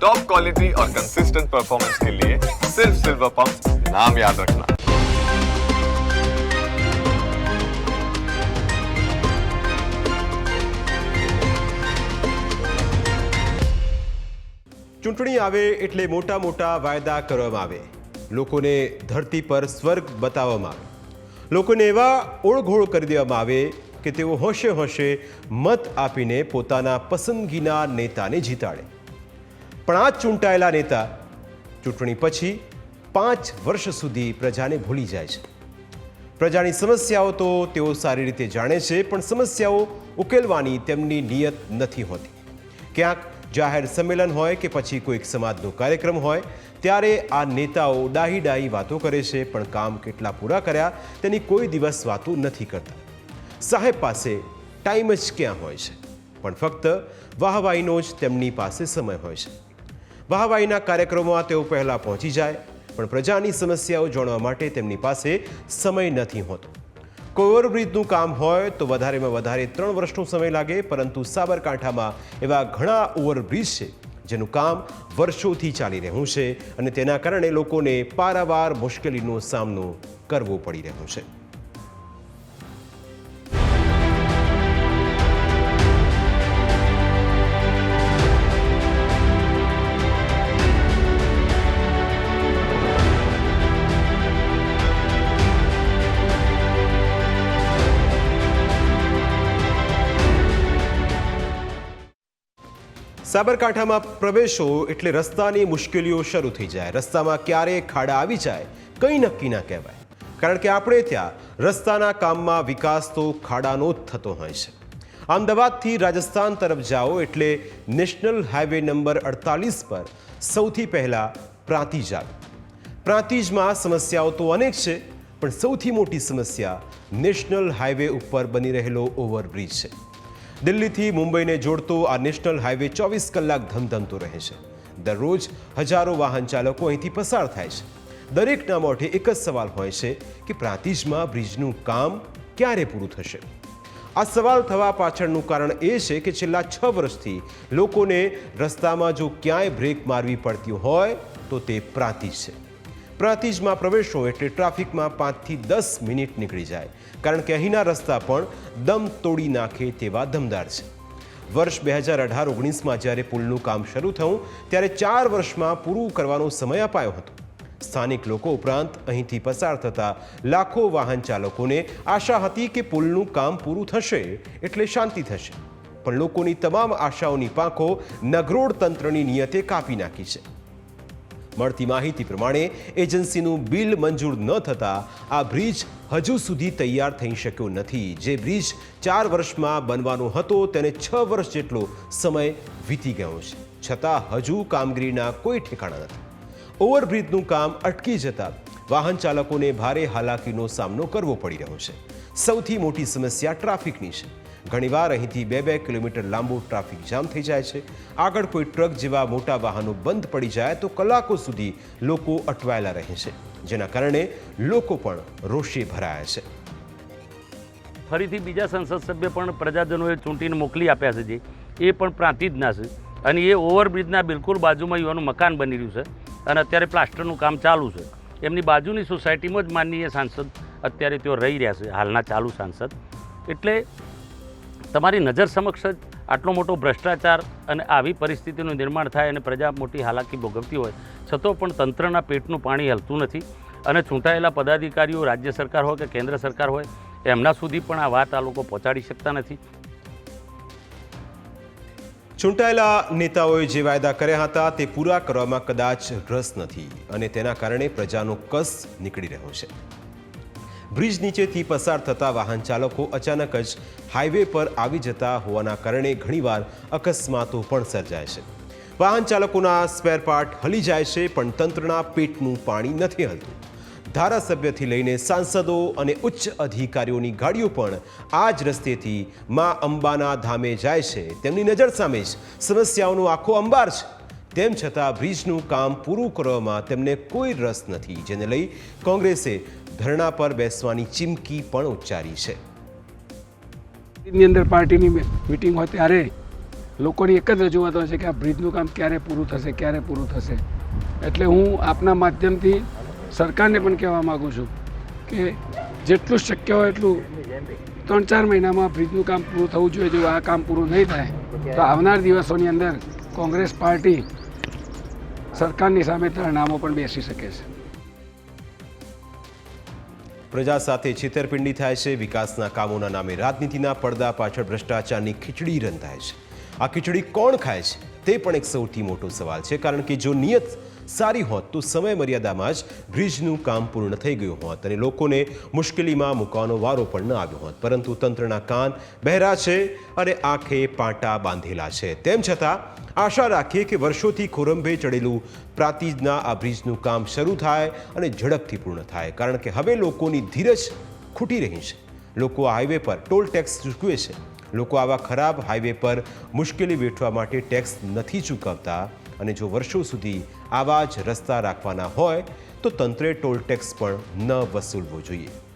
Top quality और consistent performance के लिए सिर्फ सिल्वर पंप नाम याद रखना ચૂંટણી આવે એટલે મોટા મોટા વાયદા કરવામાં આવે લોકોને ધરતી પર સ્વર્ગ બતાવવામાં આવે લોકોને એવા ઓળઘોળ કરી દેવામાં આવે કે તેઓ હોશે હોશે મત આપીને પોતાના પસંદગીના નેતાને જીતાડે પણ આ ચૂંટાયેલા નેતા. ચૂંટણી પછી પાંચ વર્ષ સુધી પ્રજાને ભૂલી જાય છે. પ્રજાની સમસ્યાઓ તો તેઓ સારી રીતે જાણે છે, પણ સમસ્યાઓ ઉકેલવાની તેમની નિયત નથી હોતી. ક્યાંક જાહેર સંમેલન હોય કે પછી કોઈક સમાજનો કાર્યક્રમ હોય, ત્યારે આ નેતાઓ ડાહી ડાહી વાતો કરે છે, પણ કામ કેટલા પૂરા કર્યા તેની કોઈ દિવસ વાતો નથી કરતા. સાહેબ પાસે ટાઈમ જ ક્યાં હોય છે? પણ ફક્ત વાહવાહીનો જ તેમની પાસે સમય હોય છે. વાહવાહીના કાર્યક્રમોમાં તેઓ પહેલાં પહોંચી જાય, પણ પ્રજાની સમસ્યાઓ જાણવા માટે તેમની પાસે સમય નથી હોતો. કોઈ ઓવરબ્રિજનું કામ હોય તો વધારેમાં વધારે ત્રણ વર્ષનો સમય લાગે, પરંતુ સાબરકાંઠામાં એવા ઘણા ઓવરબ્રિજ છે, જેનું કામ વર્ષોથી ચાલી રહ્યું છે અને તેના કારણે લોકોને પારાવાર મુશ્કેલીનો સામનો કરવો પડી રહ્યો છે. સાબરકાંઠામાં પ્રવેશો એટલે રસ્તાની મુશ્કેલીઓ શરૂ થઈ જાય. રસ્તામાં ક્યારે ખાડા આવી જાય, કંઈ નક્કી ના કહેવાય. કારણ કે આપણે ત્યાં રસ્તાના કામમાં વિકાસ તો ખાડાનો જ થતો હોય છે. અમદાવાદથી રાજસ્થાન તરફ જાઓ એટલે નેશનલ હાઈવે નંબર અડતાલીસ પર સૌથી પહેલાં પ્રાંતિજ આવે. પ્રાંતિજમાં સમસ્યાઓ તો અનેક છે, પણ સૌથી મોટી સમસ્યા નેશનલ હાઈવે ઉપર બની રહેલો ઓવરબ્રિજ છે. દિલ્હીથી મુંબઈને જોડતો આ નેશનલ હાઈવે ચોવીસ કલાક ધમધમતો રહે છે. દરરોજ હજારો વાહન ચાલકો અહીંથી પસાર થાય છે. દરેકના મોઢે એક જ સવાલ હોય છે કે પ્રાંતિજમાં બ્રિજનું કામ ક્યારે પૂરું થશે? આ સવાલ થવા પાછળનું કારણ એ છે કે છેલ્લા છ વર્ષથી લોકોને રસ્તામાં જો ક્યાંય બ્રેક મારવી પડતી હોય તો તે પ્રાંતિજ છે. પ્રાંતિજમાં પ્રવેશો એટલે ટ્રાફિકમાં પાંચથી દસ મિનિટ નીકળી જાય. કારણ કે અહીંના રસ્તા પણ દમ તોડી નાખે તેવા દમદાર છે. વર્ષ બે હજાર અઢાર ઓગણીસમાં જ્યારે પુલનું કામ શરૂ થયું, ત્યારે ચાર વર્ષમાં પૂરું કરવાનો સમય અપાયો હતો. સ્થાનિક લોકો ઉપરાંત અહીંથી પસાર થતા લાખો વાહન ચાલકોને આશા હતી કે પુલનું કામ પૂરું થશે એટલે શાંતિ થશે. પણ લોકોની તમામ આશાઓની પાંખો નગરોળ તંત્રની નિયતે કાપી નાખી છે. મળતી માહિતી પ્રમાણે એજન્સીનું બિલ મંજૂર ન થતાં આ બ્રિજ હજુ સુધી તૈયાર થઈ શક્યો નથી. જે બ્રિજ ચાર વર્ષમાં બનવાનો હતો, તેને છ વર્ષ જેટલો સમય વીતી ગયો છે. છતાં હજુ કામગીરીના કોઈ ઠેકાણા નથી. ઓવરબ્રિજનું કામ અટકી જતાં વાહન ચાલકોને ભારે હાલાકીનો સામનો કરવો પડી રહ્યો છે. સૌથી મોટી સમસ્યા ટ્રાફિકની છે. ઘણીવાર અહીંથી બે બે કિલોમીટર લાંબો ટ્રાફિક જામ થઈ જાય છે. આગળ કોઈ ટ્રક જેવા મોટા વાહનો બંધ પડી જાય તો કલાકો સુધી લોકો અટવાયેલા રહે છે, જેના કારણે લોકો પણ રોષે ભરાયા છે. ફરીથી બીજા સંસદ સભ્ય પણ પ્રજાજનોએ ચૂંટીને મોકલી આપ્યા છે જે. એ પણ પ્રાંતિજના છે. અને એ ઓવરબ્રિજના બિલકુલ બાજુમાં યુવાનું મકાન બની રહ્યું છે અને અત્યારે પ્લાસ્ટરનું કામ ચાલુ છે. એમની બાજુની સોસાયટીમાં જ માનનીય સાંસદ અત્યારે તેઓ રહી રહ્યા છે, હાલના ચાલુ સાંસદ. એટલે તમારી નજર સમક્ષ જ આટલો મોટો ભ્રષ્ટાચાર અને આવી પરિસ્થિતિનું નિર્માણ થાય અને પ્રજા મોટી હાલાકી ભોગવતી હોય, છતાં પણ તંત્રના પેટનું પાણી હલતું નથી અને ચૂંટાયેલા પદાધિકારીઓ રાજ્ય સરકાર હોય કે કેન્દ્ર સરકાર હોય, એમના સુધી પણ આ વાત આ લોકો પહોંચાડી શકતા નથી. ચૂંટાયેલા નેતાઓએ જે વાયદા કર્યા હતા તે પૂરા કરવામાં કદાચ રસ નથી અને તેના કારણે પ્રજાનો કસ નીકળી રહ્યો છે. બ્રિજ નીચેથી પસાર થતા વાહન ચાલકો અચાનક જ હાઈવે પર આવી જતા હોવાના કારણે ઘણીવાર અકસ્માતો પણ સર્જાય છે. વાહન ચાલકોના સ્પેર હલી જાય છે, પણ તંત્રના પેટનું પાણી નથી હલતું. ધારાસભ્યથી લઈને સાંસદો અને ઉચ્ચ અધિકારીઓની ગાડીઓ પણ આ જ રસ્તેથી મા અંબાના ધામે જાય છે. તેમની નજર સામે જ સમસ્યાઓનો આખો અંબાર છે. તેમ છતાં બ્રિજનું કામ પૂરું કરવામાં તેમને કોઈ રસ નથી, જેને લઈ કોંગ્રેસે ધરણા પર બેસવાની ચીમકી પણ ઉચ્ચારી છે. ની અંદર પાર્ટીની મિટિંગ હોય ત્યારે લોકોની એક જ રજૂઆત હોય છે કે આ બ્રિજનું કામ ક્યારે પૂરું થશે, ક્યારે પૂરું થશે. એટલે હું આપના માધ્યમથી સરકારને પણ કહેવા માગું છું કે જેટલું શક્ય હોય એટલું ત્રણ ચાર મહિનામાં બ્રિજનું કામ પૂરું થવું જોઈએ, જો આ કામ પૂરું નહીં થાય, તો આવનાર દિવસોની અંદર કોંગ્રેસ પાર્ટી સરકારની સામે ત્રણ નામો પણ બેસી શકે છે. પ્રજા સાથે છેતરપિંડી થાય છે, વિકાસના કામોના નામે રાજનીતિના પડદા પાછળ ભ્રષ્ટાચારની ખીચડી રંધાય છે. આ ખીચડી કોણ ખાય છે? તે પણ એક સૌથી મોટો સવાલ છે, કારણ કે જો નિયત સારી હોત, તો સમય મર્યાદામાં જ બ્રિજનું કામ પૂર્ણ થઈ ગયું હોત અને લોકોને મુશ્કેલીમાં મૂકવાનો વારો પણ ન આવ્યો હોત. પરંતુ તંત્રના કાન બહેરા છે અને આંખે પાટા બાંધેલા છે. તેમ છતાં, આશા રાખીએ કે વર્ષોથી ખોરંભે ચડેલું પ્રાતિજના આ બ્રિજનું કામ શરૂ થાય અને ઝડપથી પૂર્ણ થાય. કારણ કે હવે લોકોની ધીરજ ખૂટી રહી છે. લોકો હાઈવે પર ટોલ ટેક્સ ચૂકવે છે. લોકો આવા ખરાબ હાઈવે પર મુશ્કેલી વેઠવા માટે ટેક્સ નથી ચૂકવતા અને જો વર્ષો સુધી આવા જ રસ્તા રાખવાના હોય તો તંત્રે ટોલ ટેક્સ પણ ન વસૂલવો જોઈએ.